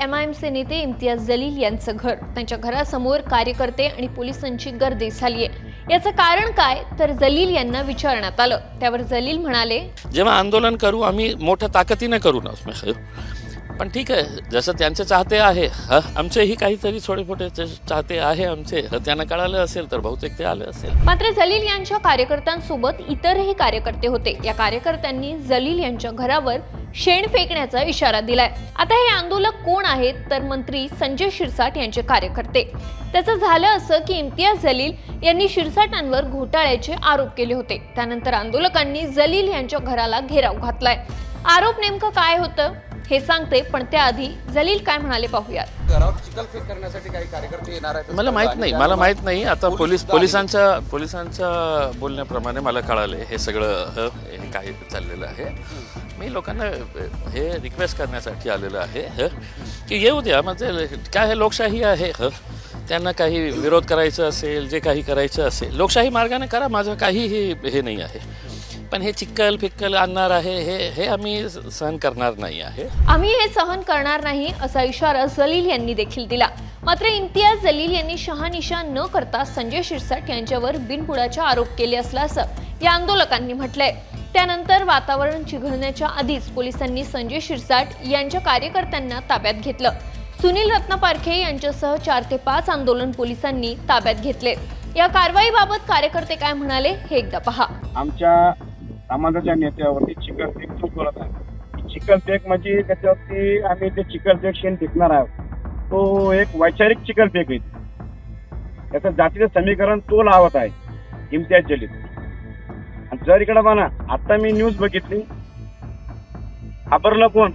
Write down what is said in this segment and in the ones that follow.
एमआयएमचे नेते इम्तियाज जलील यांचं घर. त्यांच्या घरासमोर कार्यकर्ते आणि पोलिसांची गर्दी झाली आहे याचं कारण काय? तर जलील यांना विचारण्यात आलं. त्यावर जलील म्हणाले जेव्हा आंदोलन करू आम्ही मोठ्या ताकदीने करू ना पण ठीक आहे जसं त्यांचे चाहते आहे आमचेही काहीतरी थोडे मोठे चाहते आहे आमचे त्यांना कळालं असेल तर बहुतेक ते आले असेल. मात्र जलील यांच्या कार्यकर्त्यांसोबत इतरही कार्यकर्ते होते. या कार्यकर्त्यांनी जलील यांच्या घरावर शेण फेकण्याचा इशारा दिलाय. आता हे आंदोलक कोण आहेत तर मंत्री संजय शिरसाट यांचे कार्यकर्ते. त्याचं झालं असं की इम्तियाज जलील यांनी शिरसाटांवर घोटाळ्याचे आरोप केले होते. त्यानंतर आंदोलकांनी जलील यांच्या घराला घेराव घातलाय. आरोप नेमकं काय होतं? हे सांगते पण त्याआधी जलील काय म्हणाले पाहूयात. घरावर चिखलफेक करण्यासाठी काही कार्यकर्ते येणार आहेत. मला माहीत नाही मला माहीत नाही. आता पोलीस पोलीस पोलिसांच्या पोलिसांच्या बोलण्याप्रमाणे मला कळाले हे सगळं ह, हे काय चाललेलं आहे. मी लोकांना अ, हे रिक्वेस्ट करण्यासाठी आलेलं आहे ह, की येऊ द्या म्हणजे काय हे लोकशाही आहे ह. त्यांना काही विरोध करायचं असेल जे काही करायचं असेल लोकशाही मार्गाने करा माझं काहीही हे नाही आहे. पण हे चिक्कल फिक्कल आणणार आहे हे हे आम्ही सहन करणार नाही आहे. आम्ही हे सहन करणार नाही असा इशारा जलील यांनी देखील दिला. मात्र इम्तियाज जलील यांनी शहानिशा न करता संजय शिरसाट यांच्यावर बिनबुडाचे आरोप केले असल्याचं या आंदोलकांनी म्हटलंय. त्यानंतर वातावरण चिघळण्याच्या आधीच पोलिसांनी संजय शिरसाट यांच्या कार्यकर्त्यांना ताब्यात घेतलं. सुनील रत्नापारखे यांच्यासह चार ते पाच आंदोलन पोलिसांनी ताब्यात घेतले. या कारवाईबाबत कार्यकर्ते काय म्हणाले हे एकदा पहा. आमच्या समाजाच्या नेत्यावरती चिकलफेक तू करत आहे. चिकलफेक म्हणजे त्याच्यावरती आम्ही ते चिकलफेक शेण फेकणार आहोत. तो एक वैचारिक चिकलफेक आहे. त्याचं जातीचं समीकरण तो लावत आहे. इम्तियाज जलित आणि जर इकडे म्हणा आता मी न्यूज बघितली. घाबरलं कोण?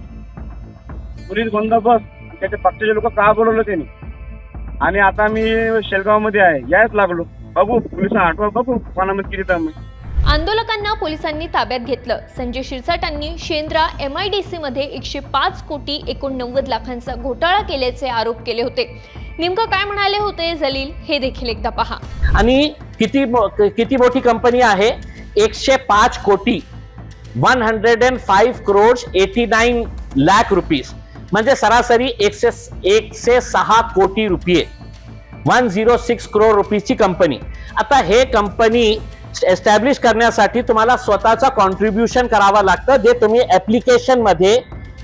पोलीस बंदोबस्त त्याचे त्याच्या पक्षाचे लोक का बोलवलं त्यांनी? आणि आता मी शेलगावमध्ये आहे. यायच लागलो. बघू पोलिसांना आठवा बघू. कोणामध्ये किती तर आहे. आंदोलकांना पोलिसांनी ताब्यात घेतलं. संजय शिरसाटांनी शेंद्रा एम आय डी सीमध्ये एकशे पाच कोटी एकोणनव्वद लाखांचा घोटाळा केल्याचे आरोप केले होते. नेमकं काय म्हणाले होते जलील? हे देखील एकदा पहा. आणि किती मो- किती मोठी कंपनी आहे? एकशे पाच कोटी. One hundred and five crore eighty nine lakh rupees. म्हणजे सरासरी एकशे एकशे सहा कोटी रुपये. वन झिरो सिक्स करोड रुपीजची कंपनी. आता हे कंपनी एस्टॅब्लिश करण्यासाठी तुम्हाला स्वतःचा कॉन्ट्रीब्युशन करावं लागतं जे तुम्ही ॲप्लिकेशनमध्ये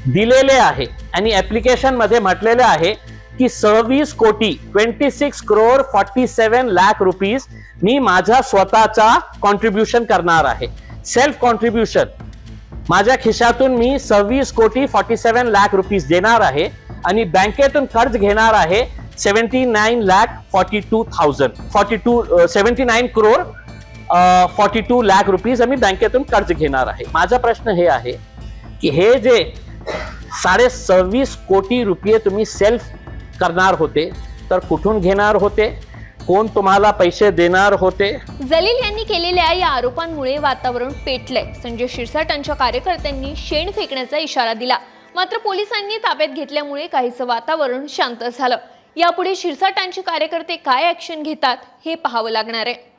दिलेले आहे. आणि ॲप्लिकेशनमध्ये म्हटलेले आहे की सव्वीस कोटी twenty six crore forty seven lakh rupees मी माझा स्वतःचा कॉन्ट्रीब्युशन करणार आहे. सेल्फ कॉन्ट्रीब्युशन माझ्या खिशातून मी सव्वीस कोटी फॉर्टी सेवन लॅक रुपीज देणार आहे आणि बँकेतून कर्ज घेणार आहे seventy nine lakh forty two thousand forty two seventy nine crore forty two lakh rupees आम्ही बँकेतून कर्ज घेणार आहे. माझा प्रश्न हे आहे की हे जे साडे सव्वीस कोटी रुपये तुम्ही सेल्फ करणार होते तर कुठून घेणार होते? कोण तुम्हाला पैसे देणार होते? जलील यांनी केलेल्या या आरोपांमुळे वातावरण पेटलंय. संजय शिरसाटांच्या कार्यकर्त्यांनी शेण फेकण्याचा इशारा दिला. मात्र पोलिसांनी ताब्यात घेतल्यामुळे काहीचं वातावरण शांत झालं. यापुढे शिरसाटांचे कार्यकर्ते काय ऍक्शन घेतात हे पाहावं लागणार आहे.